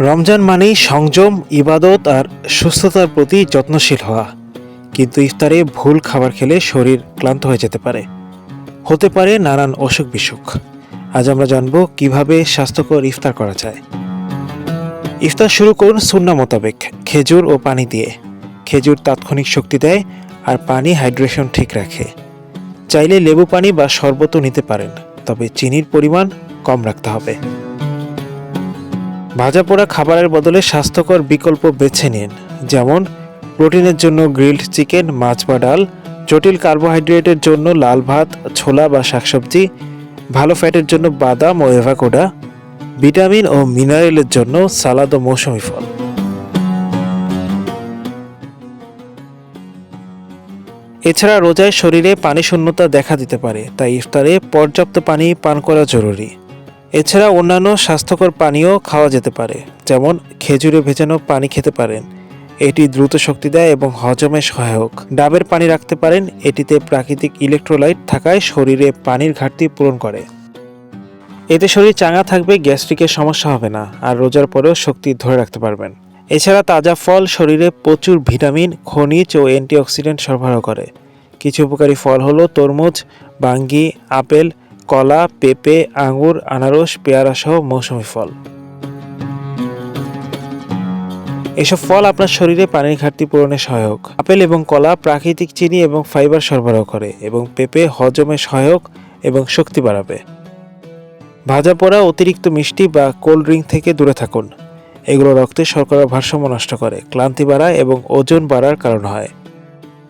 রমজান মানেই সংযম, ইবাদত আর সুস্থতার প্রতি যত্নশীল হওয়া। কিন্তু ইফতারে ভুল খাবার খেলে শরীর ক্লান্ত হয়ে যেতে পারে। হতে পারে নানান অসুখ বিসুখ। আজ আমরা জানব কীভাবে স্বাস্থ্যকর ইফতার করা যায়। ইফতার শুরু করুন সুন্না মোতাবেক, খেজুর ও পানি দিয়ে। খেজুর তাৎক্ষণিক শক্তি দেয় আর পানি হাইড্রেশন ঠিক রাখে। চাইলে লেবু পানি বা শরবতও নিতে পারেন, তবে চিনির পরিমাণ কম রাখতে হবে। ভাজা পোড়া খাবারের বদলে স্বাস্থ্যকর বিকল্প বেছে নিন, যেমন প্রোটিনের জন্য গ্রিল্ড চিকেন, মাছ বা ডাল, জটিল কার্বোহাইড্রেটের জন্য লাল ভাত, ছোলা বা শাকসবজি, ভালো ফ্যাটের জন্য বাদাম ও এভাকোডা ভিটামিন ও মিনারেলের জন্য সালাদ ও মৌসুমি ফল। এছাড়া রোজায় শরীরে পানি শূন্যতা দেখা দিতে পারে, তাই ইফতারে পর্যাপ্ত পানি পান করা জরুরি। এছাড়া অন্যান্য স্বাস্থ্যকর পানীয় খাওয়া যেতে পারে, যেমন খেজুরে ভেজানো পানি খেতে পারেন। এটি দ্রুত শক্তি দেয় এবং হজমে সহায়ক। ডাবের পানি রাখতে পারেন, এটিতে প্রাকৃতিক ইলেকট্রোলাইট থাকায় শরীরে পানির ঘাটতি পূরণ করে। এতে শরীর চাঙা থাকবে, গ্যাস্ট্রিকের সমস্যা হবে না, আর রোজার পরেও শক্তি ধরে রাখতে পারবেন। এছাড়া তাজা ফল শরীরে প্রচুর ভিটামিন, খনিজ ও অ্যান্টিঅক্সিডেন্ট সরবরাহ করে। কিছু উপকারী ফল হলো তরমুজ, বাঙ্গি, আপেল কলা, পেঁপে, আঙুর, আনারস পেয়ারা সহ মৌসুমি ফল। এসব ফল আপনার শরীরে পানির ঘাটতি পূরণে সহায়ক। আপেল এবং কলা প্রাকৃতিক চিনি এবং ফাইবার সরবরাহ করে এবং পেঁপে হজমে সহায়ক এবং শক্তি বাড়াবে। ভাজা পোড়া, অতিরিক্ত মিষ্টি বা কোল্ড ড্রিঙ্ক থেকে দূরে থাকুন। এগুলো রক্তে শর্করার ভারসাম্য নষ্ট করে, ক্লান্তি বাড়ায় এবং ওজন বাড়ার কারণ হয়।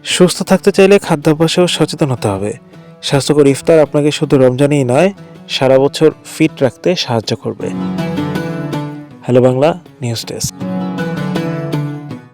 সুস্থ থাকতে চাইলে খাদ্যাভ্যাসেও সচেতন হতে হবে। স্বাস্থ্যকর ইফতার আপনাকে শুধু রমজানেই নয়, সারা বছর ফিট রাখতে সাহায্য করবে। Hello Bangla, news desk.